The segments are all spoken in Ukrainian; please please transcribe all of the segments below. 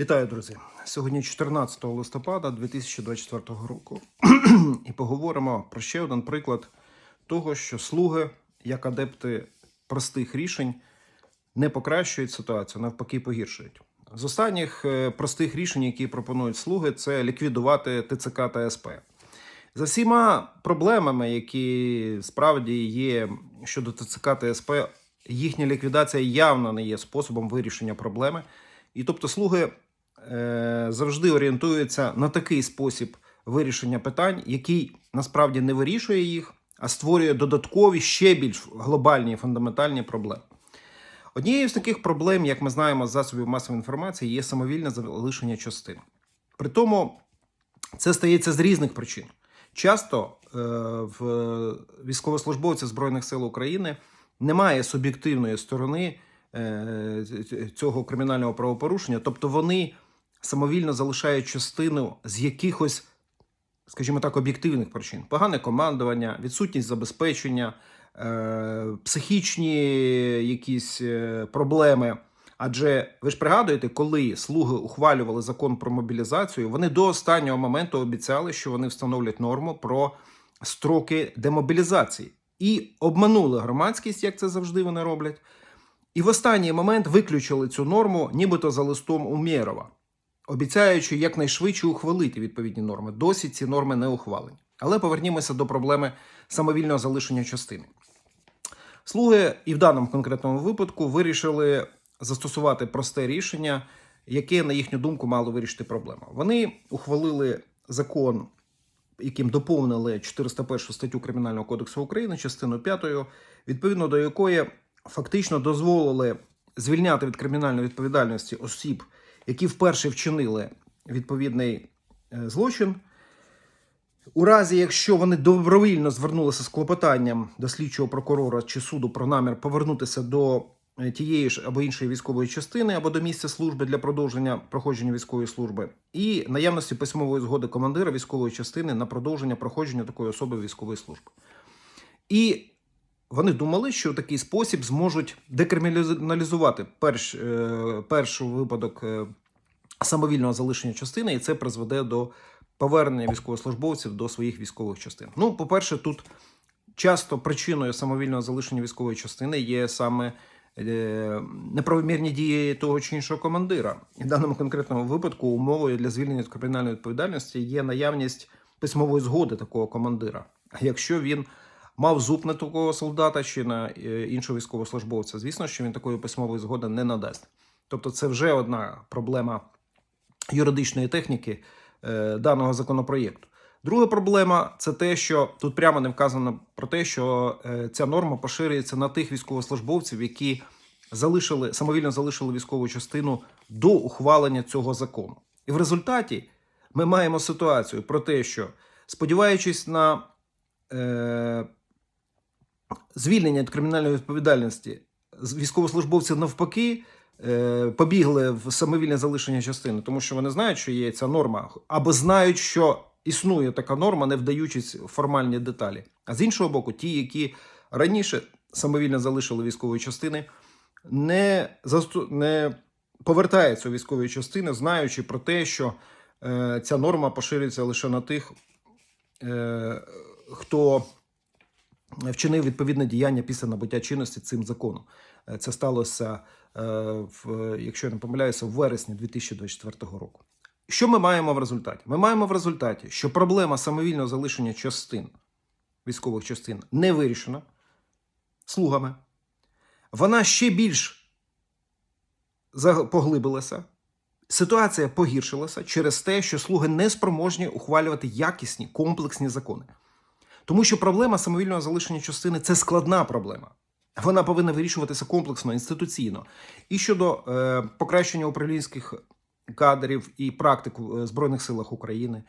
Вітаю, друзі! Сьогодні 14 листопада 2024 року. І поговоримо про ще один приклад того, що слуги, як адепти простих рішень, не покращують ситуацію, навпаки, погіршують. З останніх е, простих рішень, які пропонують слуги, це ліквідувати ТЦК та СП. За всіма проблемами, які справді є щодо ТЦК та СП, їхня ліквідація явно не є способом вирішення проблеми. І тобто слуги завжди орієнтуються на такий спосіб вирішення питань, який насправді не вирішує їх, а створює додаткові ще більш глобальні і фундаментальні проблеми. Однією з таких проблем, як ми знаємо з засобів масової інформації, є самовільне залишення частин. При тому це стається з різних причин. Часто е, в військовослужбовців Збройних сил України немає суб'єктивної сторони е, цього кримінального правопорушення, тобто вони самовільно залишають частину з якихось, скажімо так, об'єктивних причин: погане командування, відсутність забезпечення, е, психічні якісь е, проблеми. Адже ви ж пригадуєте, коли слуги ухвалювали закон про мобілізацію, вони до останнього моменту обіцяли, що вони встановлять норму про строки демобілізації і обманули громадськість, як це завжди вони роблять. І в останній момент виключили цю норму, нібито за листом Умєрова, обіцяючи якнайшвидше ухвалити відповідні норми. Досі ці норми не ухвалені. Але повернімося до проблеми самовільного залишення частини. Слуги і в даному конкретному випадку вирішили застосувати просте рішення, яке, на їхню думку, мало вирішити проблему. Вони ухвалили закон, яким доповнили 401 статтю Кримінального кодексу України, частину 5, відповідно до якої фактично дозволили звільняти від кримінальної відповідальності осіб, які вперше вчинили відповідний е, злочин. У разі, якщо вони добровільно звернулися з клопотанням до слідчого прокурора чи суду про намір повернутися до е, тієї ж або іншої військової частини, або до місця служби для продовження проходження військової служби, і наявності письмової згоди командира військової частини на продовження проходження такої особи військової служби. І вони думали, що в такий спосіб зможуть декриміналізувати перш, е, перший випадок самовільного залишення частини, і це призведе до повернення військовослужбовців до своїх військових частин. Ну, по-перше, тут часто причиною самовільного залишення військової частини є саме е, неправомірні дії того чи іншого командира. І в даному конкретному випадку умовою для звільнення від кримінальної відповідальності є наявність письмової згоди такого командира. А якщо він мав зуб на такого солдата чи на е, іншого військовослужбовця, звісно, що він такої письмової згоди не надасть. Тобто, це вже одна проблема юридичної техніки е, даного законопроєкту. Друга проблема це те, що тут прямо не вказано про те, що е, ця норма поширюється на тих військовослужбовців, які залишили самовільно залишили військову частину до ухвалення цього закону. І в результаті ми маємо ситуацію про те, що сподіваючись на е, звільнення від кримінальної відповідальності, військовослужбовці навпаки побігли в самовільне залишення частини, тому що вони знають, що є ця норма, або знають, що існує така норма, не вдаючись в формальні деталі. А з іншого боку, ті, які раніше самовільно залишили військові частини, не, засту... не повертаються у військові частини, знаючи про те, що е, ця норма поширюється лише на тих, е, хто вчинив відповідне діяння після набуття чинності цим законом. Е, Це сталося, е, якщо я не помиляюся, в вересні 2024 року. Що ми маємо в результаті? Ми маємо в результаті, що проблема самовільного залишення частин військових частин не вирішена слугами. Вона ще більш поглибилася. Ситуація погіршилася через те, що слуги не спроможні ухвалювати якісні комплексні закони. Тому що проблема самовільного залишення частини це складна проблема. Вона повинна вирішуватися комплексно, інституційно. І щодо е, покращення управлінських кадрів і практик в е, Збройних силах України,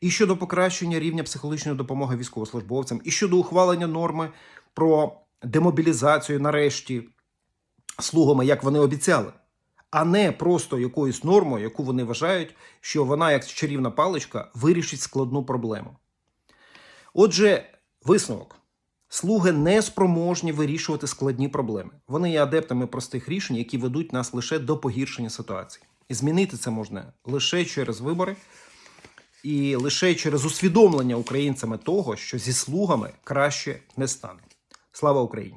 і щодо покращення рівня психологічної допомоги військовослужбовцям, і щодо ухвалення норми про демобілізацію, нарешті, слугами, як вони обіцяли, а не просто якоюсь нормою, яку вони вважають, що вона, як чарівна паличка, вирішить складну проблему. Отже, висновок. Слуги не спроможні вирішувати складні проблеми. Вони є адептами простих рішень, які ведуть нас лише до погіршення ситуації. І змінити це можна лише через вибори і лише через усвідомлення українцями того, що зі слугами краще не стане. Слава Україні!